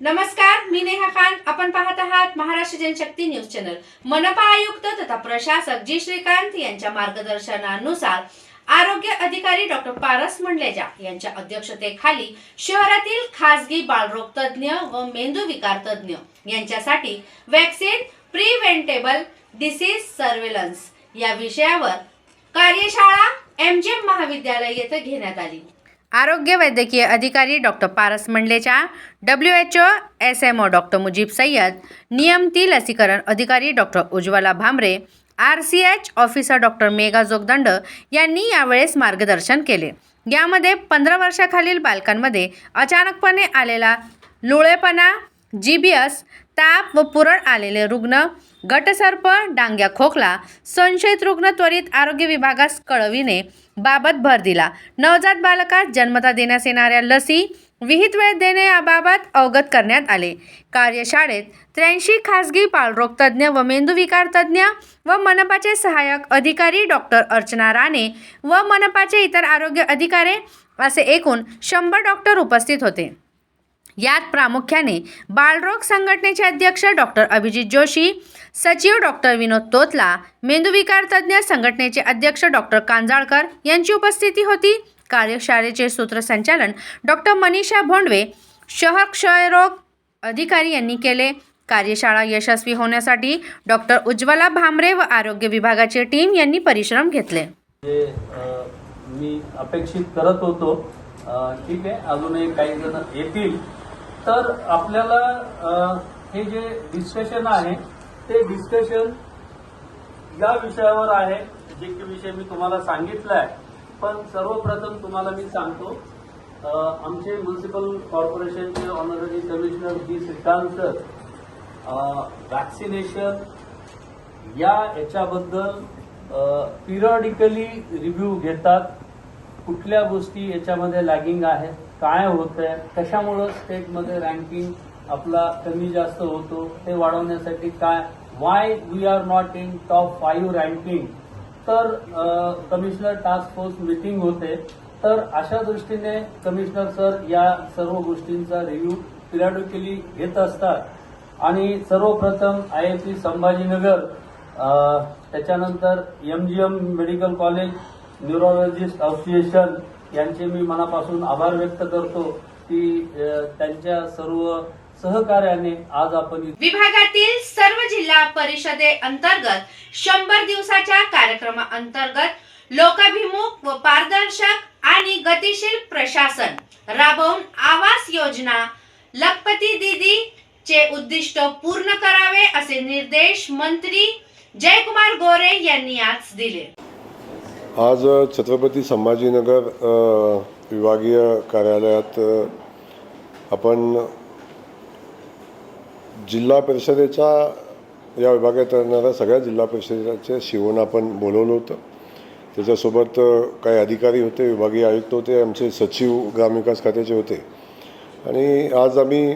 नमस्कार मी नेहा खान. आपण पाहत आहात महाराष्ट्र जनशक्ती न्यूज चॅनल. मनपा आयुक्त तथा प्रशासक जी श्रीकांत यांच्या मार्गदर्शनानुसार आरोग्य अधिकारी डॉक्टर पारस मंडलेजा यांच्या अध्यक्षतेखाली शहरातील खासगी बाळरोग तज्ज्ञ व मेंदू विकार तज्ज्ञ यांच्यासाठी वॅक्सिन प्रिव्हेंटेबल डिसीज सर्वेलन्स या विषयावर कार्यशाळा एमजीएम महाविद्यालय येथे घेण्यात आली. आरोग्य वैद्यकीय अधिकारी doctor Paras मंडलेच्या W H O S M O doctor Mujeeb Sayyad नियमती लसीकरण अधिकारी doctor Ujjwala Bhambare R C H officer doctor Megha Jogdand यांनी यावेळेस मार्गदर्शन केले. यामध्ये पंधरा वर्षाखालील बालकांमध्ये अचानकपणे आलेला लुळेपणा जी बी एस ताप व पुरळ आलेले रुग्ण गटसर्प डांग्या खोकला संशयित रुग्ण त्वरित आरोग्य विभागास कळविणे बाबत भर दिला. नवजात बालकास जन्मता देण्यास येणाऱ्या लसी विहित वेळ देणे याबाबत अवगत करण्यात आले. कार्यशाळेत त्र्याऐंशी खासगी बाळरोग तज्ज्ञ व मेंदूविकार तज्ज्ञ व मनपाचे सहाय्यक अधिकारी डॉक्टर अर्चना राणे व मनपाचे इतर आरोग्य अधिकारी असे एकूण शंभर डॉक्टर उपस्थित होते. यात प्रामुख्याने बालरोग संघटनेचे अध्यक्ष डॉक्टर अभिजित जोशी सचिव डॉक्टर विनोद तोतला मेंदूविकार तज्ज्ञ संघटनेचे अध्यक्ष डॉक्टर कांजाळकर यांची उपस्थिती होती. कार्यशाळेचे सूत्रसंचालन डॉक्टर मनीषा भोंडवे शहर क्षयरोग अधिकारी यांनी केले. कार्यशाळा यशस्वी होण्यासाठी डॉक्टर उज्ज्वला भामरे व आरोग्य विभागाची टीम यांनी परिश्रम घेतले. मी अपेक्षित करत होतो ठीक आहे अजूनही काही जण येतील तर आपल्याला हे जे डिस्कशन आहे ते डिस्कशन या विषयावर आहे. जे की विषय मी तुम्हाला सांगितला आहे पण सर्वप्रथम तुम्हाला मी सांगतो आमचे म्युन्सिपल कॉर्पोरेशनचे honorary commissioner ji Shrikant sir vaccination या याच्याबद्दल पिरियडिकली रिव्ह्यू घेतात. कुठल्या गोष्टी याच्यामध्ये लॅगिंग आहेत? काय होत आहे कशामुळं स्टेटमध्ये रँकिंग आपला कमी जास्त होतो ते वाढवण्यासाठी काय why we are not in top five ranking तर कमिशनर टास्क फोर्स मिटिंग होते. तर अशा दृष्टीने कमिशनर सर या सर्व गोष्टींचा रिव्ह्यू पिरियडिकली घेत असतात. आणि सर्वप्रथम आय एस टी संभाजीनगर त्याच्यानंतर MGM medical college neurologist association यांचे मी मनापासून आभार व्यक्त करतो की त्यांच्या सर्व सहकार्याने आज आपण विभागातील सर्व जिल्हा परिषदे अंतर्गत शंभर दिवसाच्या कार्यक्रमाअंतर्गत लोकाभिमुख व पारदर्शक आणि गतिशील प्रशासन राबवून आवास योजना लखपती दीदी चे उद्दिष्ट पूर्ण करावे असे निर्देश मंत्री जयकुमार गोरे यांनी आज दिले. आज छत्रपती संभाजीनगर विभागीय कार्यालयात आपण जिल्हा परिषदेच्या या विभागात येणाऱ्या सगळ्या जिल्हा परिषदेचे शिवण आपण बोलवलं होतं. त्याच्यासोबत काही अधिकारी होते विभागीय आयुक्त होते आमचे सचिव ग्रामविकास खात्याचे होते. आणि आज आम्ही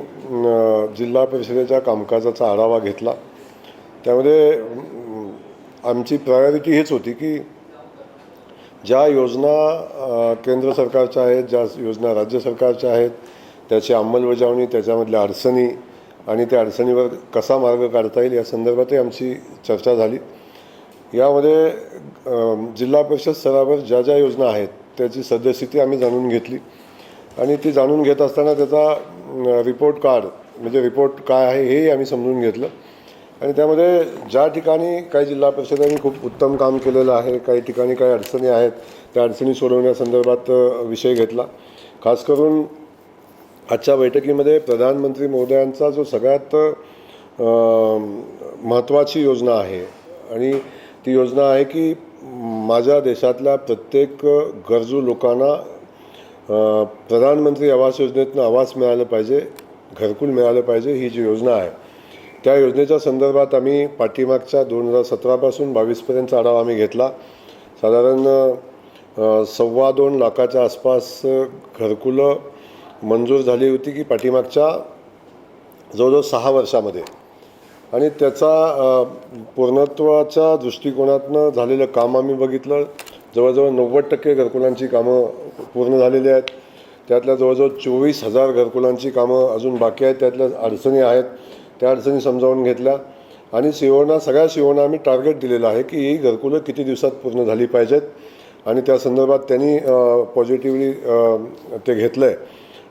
जिल्हा परिषदेच्या कामकाजाचा आढावा घेतला. त्यामध्ये आमची प्रायोरिटी हेच होती की ज्या योजना केंद्र सरकारच्या आहेत ज्या योजना राज्य सरकारच्या आहेत त्याची अंमलबजावणी त्याच्यामधल्या अडचणी आणि त्या अडचणीवर कसा मार्ग काढता येईल या संदर्भातही आमची चर्चा झाली. यामध्ये जिल्हा परिषद स्तरावर ज्या ज्या योजना आहेत त्याची सद्यस्थिती आम्ही जाणून घेतली आणि ती जाणून घेत असताना त्याचा रिपोर्ट कार्ड म्हणजे रिपोर्ट काय आहे हेही आम्ही समजून घेतलं. आणि त्यामध्ये ज्या ठिकाणी काही जिल्हा परिषदांनी खूप उत्तम काम केलेलं आहे काही ठिकाणी काही अडचणी आहेत त्या अडचणी सोडवण्यासंदर्भात विषय घेतला. खास करून आजच्या बैठकीमध्ये प्रधानमंत्री महोदयांचा जो सगळ्यात महत्त्वाची योजना आहे आणि ती योजना आहे की माझ्या देशातल्या प्रत्येक गरजू लोकांना प्रधानमंत्री आवास योजनेतनं आवास मिळालं पाहिजे घरकुल मिळालं पाहिजे ही जी योजना आहे. त्या योजनेच्या संदर्भात आम्ही पाठीमागच्या दोन हजार सतरापासून बावीसपर्यंतचा आढावा आम्ही घेतला. साधारण सव्वा दोन लाखाच्या आसपास घरकुलं मंजूर झाली होती की पाठीमागच्या जवळजवळ सहा वर्षामध्ये. आणि त्याचा पूर्णत्वाच्या दृष्टिकोनातनं झालेलं काम आम्ही बघितलं. जवळजवळ नव्वद टक्के घरकुलांची कामं पूर्ण झालेली आहेत. त्यातल्या जवळजवळ चोवीस हजार घरकुलांची कामं अजून बाकी आहेत. त्यातल्या अडचणी आहेत. त्या अडचणी समजावून घेतल्या. आणि सीओना सगळ्या सीओना आम्ही टार्गेट दिलेलं आहे की ही घरकुलं किती दिवसात पूर्ण झाली पाहिजेत. आणि त्या संदर्भात त्यांनी पॉझिटिव्हली ते घेतलं आहे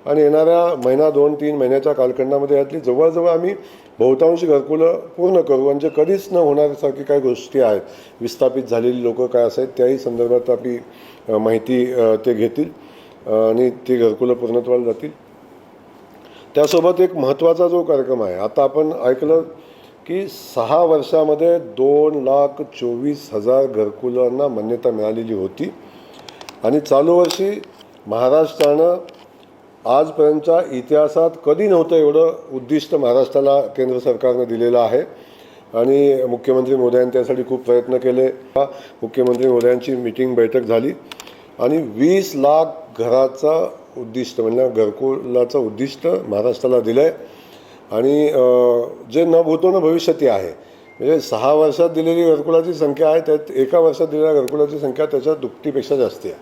आणि येणाऱ्या महिना दोन तीन महिन्याच्या कालखंडामध्ये यातली जवळजवळ आम्ही बहुतांशी घरकुलं पूर्ण करू. म्हणजे कधीच न होण्यासारखी काही गोष्टी आहेत विस्थापित झालेली लोकं काय असायत त्याही संदर्भात आपली माहिती ते घेतील. आणि ती घरकुलं पूर्णत्वाला जातील. त्यासोबत एक महत्त्वाचा जो कार्यक्रम आहे आता आपण ऐकलं की सहा वर्षामध्ये दोन लाख चोवीस हजार घरकुलांना मान्यता मिळालेली होती. आणि चालू वर्षी महाराष्ट्रानं आजपर्यंतच्या इतिहासात कधी नव्हतं एवढं उद्दिष्ट महाराष्ट्राला केंद्र सरकारनं दिलेलं आहे. आणि मुख्यमंत्री मोदयांनी त्यासाठी खूप प्रयत्न केले. मुख्यमंत्री मोदयांची मिटिंग बैठक झाली. आणि वीस लाख घराचा उद्दिष्ट म्हणजे घरकुलाचं उद्दिष्ट महाराष्ट्राला दिलं आहे आणि जे न भूतो न भविष्यती आहे. म्हणजे सहा वर्षात दिलेली घरकुलाची संख्या आहे त्यात एका वर्षात दिलेल्या घरकुलाची संख्या त्याच्या दुपटीपेक्षा जास्त आहे.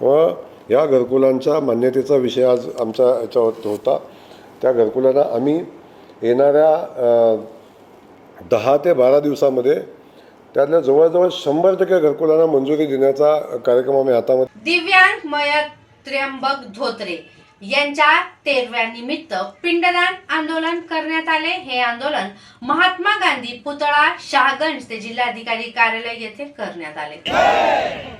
व या घरकुलांच्या मान्यतेचा विषय आज आमच्या याच्यावर होता. त्या घरकुलांना आम्ही येणाऱ्या दहा ते बारा दिवसामध्ये त्यातल्या जवळजवळ शंभर टक्के घरकुलांना मंजुरी देण्याचा कार्यक्रम आम्ही हातामध्ये दिव्यांग मयत त्र्यंबक धोत्रे यांच्या तेरव्या निमित्त पिंडदान आंदोलन करण्यात आले. हे आंदोलन महात्मा गांधी पुतळा शहागंज ते जिल्हाधिकारी कार्यालय येथे करण्यात आले.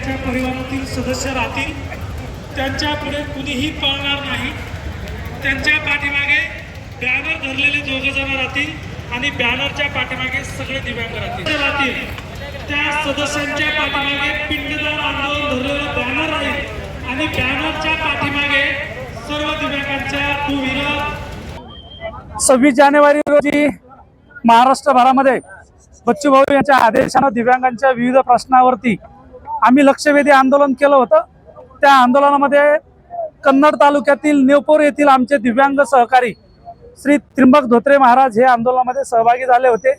त्या परिवारातील सदस्य राहतील त्यांच्या पुढे कुणीही पळणार नाही. त्यांच्या पाठीमागे बॅनर धरलेले दोघ जण राहतील आणि बॅनरच्या पाठीमागे सगळे दिव्यांग राहतील. राहतील. त्या सदस्यांच्या पाठीमागे पिंडदान आंदोलन धरलेलं बॅनर राहील आणि बॅनरच्या पाठीमागे सर्व दिव्यांगांच्या टू व्हीलर सव्वीस जानेवारी रोजी महाराष्ट्रभरामध्ये बच्चूभाऊ यांच्या आदेशानं दिव्यांगांच्या विविध प्रश्नावरती आम्ही लक्षवेधी आंदोलन केलं होतं. त्या आंदोलनामध्ये कन्नड तालुक्यातील नेवपूर येथील आमचे दिव्यांग सहकारी श्री त्रिंबक धोत्रे महाराज हे आंदोलनामध्ये सहभागी झाले होते.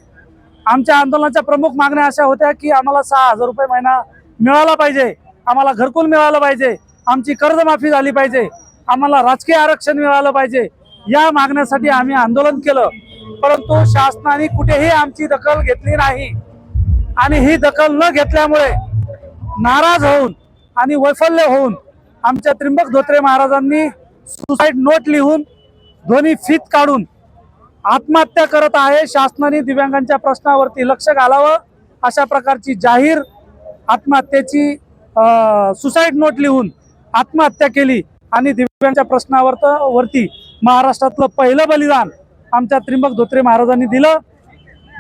आमच्या आंदोलनाच्या प्रमुख मागण्या अशा होत्या की आम्हाला सहा हजार रुपये महिना मिळाला पाहिजे. आम्हाला घरकुल मिळालं पाहिजे. आमची कर्जमाफी झाली पाहिजे. आम्हाला राजकीय आरक्षण मिळालं पाहिजे. या मागण्यासाठी आम्ही आंदोलन केलं. परंतु शासनाने कुठेही आमची दखल घेतली नाही. आणि ही दखल न घेतल्यामुळे नाराज होऊन आणि वैफल्य होऊन आमच्या त्रिंबक धोत्रे महाराजांनी सुसाईड नोट लिहून ध्वनी फीत काढून आत्महत्या करत आहे. शासनाने दिव्यांगांच्या प्रश्नावरती लक्ष घालावं. अशा प्रकारची जाहीर आत्महत्येची सुसाईड नोट लिहून आत्महत्या केली आणि दिव्यांच्या प्रश्नावर वरती महाराष्ट्रातलं पहिलं बलिदान आमच्या त्रिंबक धोत्रे महाराजांनी दिलं.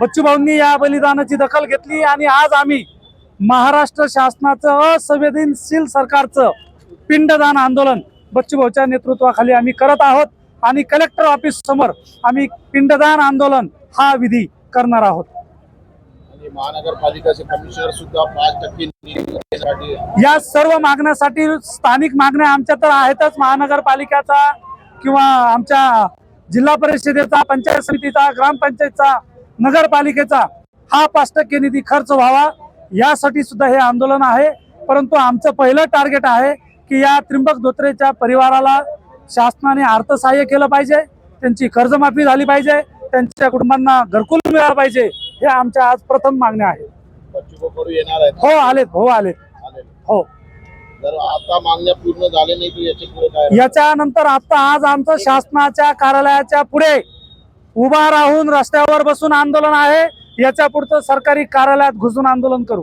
बच्चूभाऊंनी या बलिदानाची दखल घेतली आणि आज आम्ही महाराष्ट्र शासनाचं असंवेदनशील सरकारचं पिंडदान आंदोलन बच्चूभाऊच्या नेतृत्वाखाली आम्ही करत आहोत आणि कलेक्टर ऑफिस समोर आम्ही पिंडदान आंदोलन हा विधी करणार आहोत. आणि महानगरपालिकाचे कमिशनर सुद्धा पाच टक्के निधी देण्यासाठी या सर्व मागण्यासाठी स्थानिक मागण्या आमच्या तर आहेतच. महानगरपालिकेचा किंवा आमच्या जिल्हा परिषदेचा पंचायत समितीचा ग्रामपंचायतचा नगरपालिकेचा हा पाच टक्के निधी खर्च व्हावा. यासाठी सुद्धा हे आंदोलन आहे. परंतु आमचं पहिलं टार्गेट आहे की या त्रिंबक धोत्रेच्या परिवाराला शासनाने अर्थसहाय्य केलं पाहिजे. त्यांची कर्जमाफी झाली पाहिजे. त्यांच्या कुटुंबांना घरकुल मिळालं पाहिजे. हे आमच्या आज प्रथम मागण्या आहेत. हो आलेत. हो आलेत. हो. आता मागण्या पूर्ण नाही याच्यानंतर आता आज आमचं शासनाच्या कार्यालयाच्या पुढे उभा राहून रस्त्यावर बसून आंदोलन आहे. याच्या पुढचं सरकारी कार्यालयात घुसून आंदोलन करू.